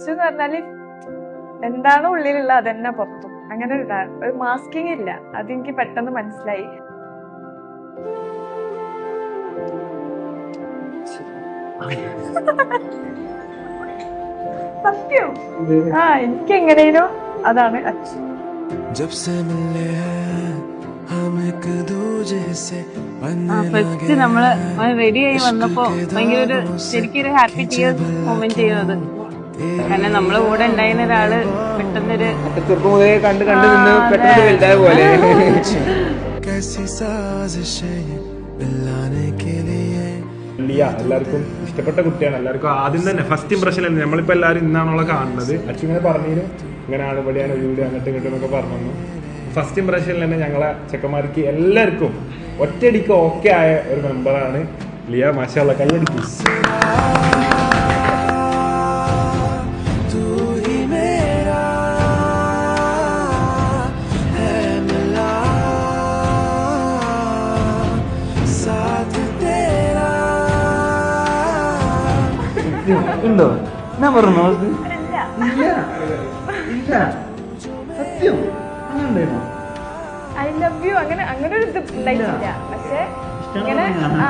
അച്ചു എന്ന് പറഞ്ഞാല് എന്താണോ ഉള്ളിലുള്ള അതന്നെ പുറത്തും അങ്ങനെ ഒരു ഇതാ- ഒരു മാസ്കിങ് ഇല്ല അതെനിക്ക് പെട്ടെന്ന് മനസ്സിലായി സത്യം ആ എനിക്ക് എങ്ങനെയോ അതാണ് അച്ചു जब से मिले हैं हम एक दूजे से ആ बनने ഫസ്റ്റ് लगे നമ്മള് റെഡി ആയി വന്നപ്പോ ഭയങ്കര ഒരു ശരിക്കും ഒരു ഹാപ്പി ടിയേഴ്സ് മൊമെന്റ് ചെയ്യുന്നത് കാരണം നമ്മളെ കൂടെ ഉണ്ടായിരുന്ന ഒരാൾ പെട്ടെന്നൊരു ചെറുപ്പം മുതലേ കണ്ട് കണ്ട് നിന്ന് പെട്ടെന്ന് വലുതായ പോലെ. എല്ലാവർക്കും ഇഷ്ടപ്പെട്ട കുട്ടിയാണ്. എല്ലാവർക്കും ആദ്യം തന്നെ ഫസ്റ്റ് ഇംപ്രഷൻ അല്ലേ? നമ്മളിപ്പോൾ എല്ലാരും ഇന്നാണല്ലോ കാണുന്നത്. അച്ഛൻ ഇങ്ങനെ പറഞ്ഞിരുന്നു ആണ് ഇവിടെയാണ് ഒരു വീട് അങ്ങോട്ട് ഇങ്ങോട്ടും ഒക്കെ പറഞ്ഞു ഫസ്റ്റ് ഇംപ്രഷനിൽ തന്നെ ഞങ്ങളെ ചെക്കന്മാർക്ക് എല്ലാവർക്കും ഒറ്റയടിക്ക് ഓക്കെ ആയ ഒരു മെമ്പറാണ് ലിയ. മാഷാള്ള കൈയടിക്കും ഉണ്ടോ? ഞാൻ പറഞ്ഞു ഇല്ല. ഇല്ല. സത്യം. അങ്ങനെ ഉണ്ടായിരുന്നു? ഐ ലവ് യു അങ്ങനെ അങ്ങനെ ഒരു ഇത് ഉണ്ടായിട്ടില്ല. പക്ഷെ ഇങ്ങനെ ആ.